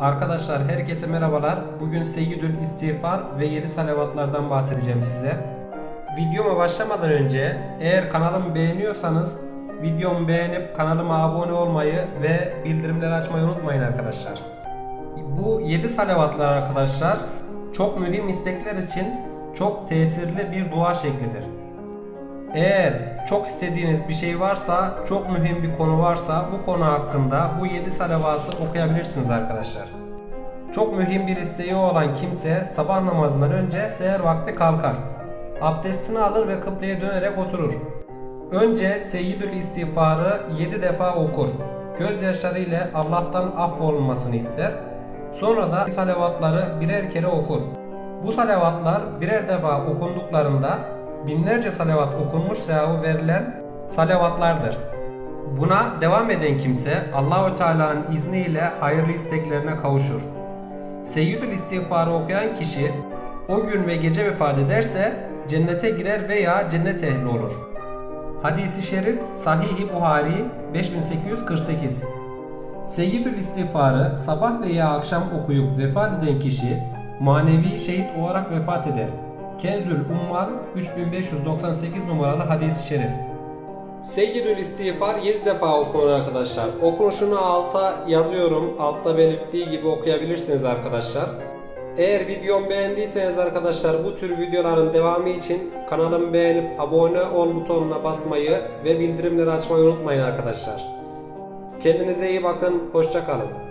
Arkadaşlar herkese merhabalar. Bugün Seyyidül İstiğfar ve 7 salavatlardan bahsedeceğim size. Videoma başlamadan önce eğer kanalımı beğeniyorsanız videomu beğenip kanalıma abone olmayı ve bildirimleri açmayı unutmayın arkadaşlar. Bu 7 salavatlar arkadaşlar çok mühim istekler için çok tesirli bir dua şeklidir. Eğer çok istediğiniz bir şey varsa, çok mühim bir konu varsa bu konu hakkında bu 7 salavatı okuyabilirsiniz arkadaşlar. Çok mühim bir isteği olan kimse sabah namazından önce seher vakti kalkar. Abdestini alır ve kıbleye dönerek oturur. Önce Seyyidül İstiğfar'ı 7 defa okur. Gözyaşları ile Allah'tan affolunmasını ister. Sonra da salavatları birer kere okur. Bu salavatlar birer defa okunduklarında binlerce salavat okunmuş sevabı verilen salavatlardır. Buna devam eden kimse Allahü Teala'nın izniyle hayırlı isteklerine kavuşur. Seyyidül İstiğfar'ı okuyan kişi o gün ve gece vefat ederse cennete girer veya cennet ehli olur. Hadisi şerif Sahih-i Buhari 5848 Seyyidül İstiğfar'ı sabah veya akşam okuyup vefat eden kişi manevi şehit olarak vefat eder. Kenzül Ummal 3598 numaralı hadis-i şerif. Seyyidül İstiğfar 7 defa okunur arkadaşlar. Okunuşunu alta yazıyorum. Altta belirttiği gibi okuyabilirsiniz arkadaşlar. Eğer videomu beğendiyseniz arkadaşlar bu tür videoların devamı için kanalımı beğenip abone ol butonuna basmayı ve bildirimleri açmayı unutmayın arkadaşlar. Kendinize iyi bakın. Hoşça kalın.